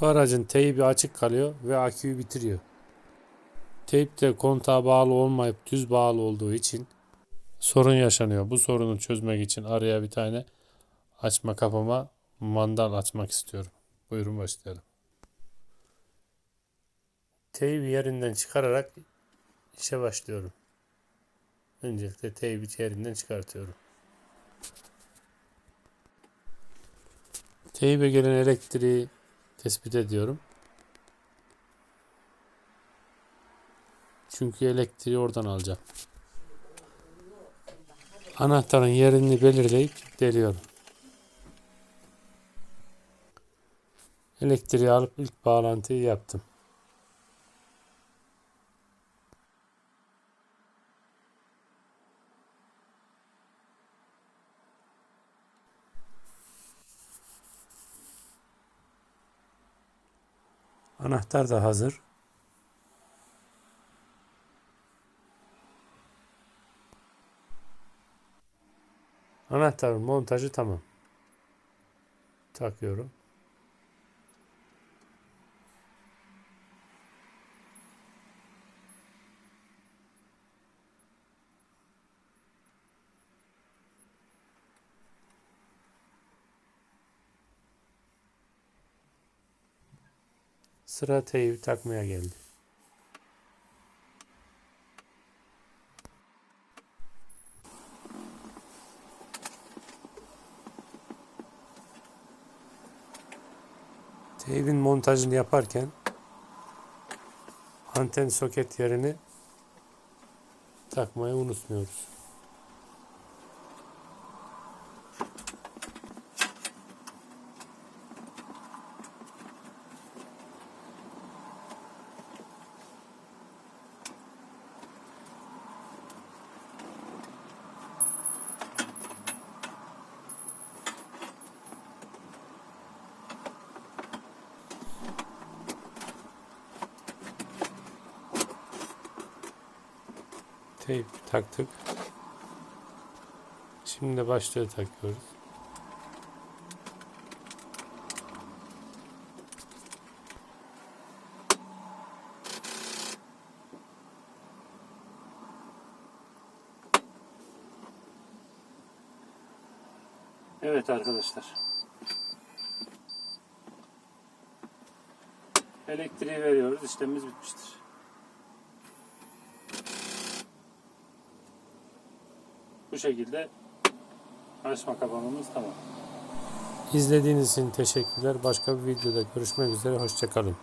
Bu aracın teybi açık kalıyor ve aküyü bitiriyor. Teyp de kontağa bağlı olmayıp düz bağlı olduğu için sorun yaşanıyor. Bu sorunu çözmek için araya bir tane açma kapama mandal açmak istiyorum. Buyurun başlayalım. Teybi yerinden çıkararak işe başlıyorum. Öncelikle teybi yerinden çıkartıyorum. Teybe gelen elektriği tespit ediyorum. Çünkü elektriği oradan alacağım. Anahtarın yerini belirleyip deliyorum. Elektriği alıp ilk bağlantıyı yaptım. Anahtar da hazır. Anahtarın montajı tamam. Takıyorum. Sıra teybi takmaya geldi. Teybin montajını yaparken anten soket yerini takmayı unutmuyoruz. Teyp taktık. Şimdi de başlığı takıyoruz. Evet arkadaşlar. Elektriği veriyoruz. İşlemimiz bitmiştir. Bu şekilde açma kapamamız tamam. İzlediğiniz için teşekkürler. Başka bir videoda görüşmek üzere. Hoşçakalın.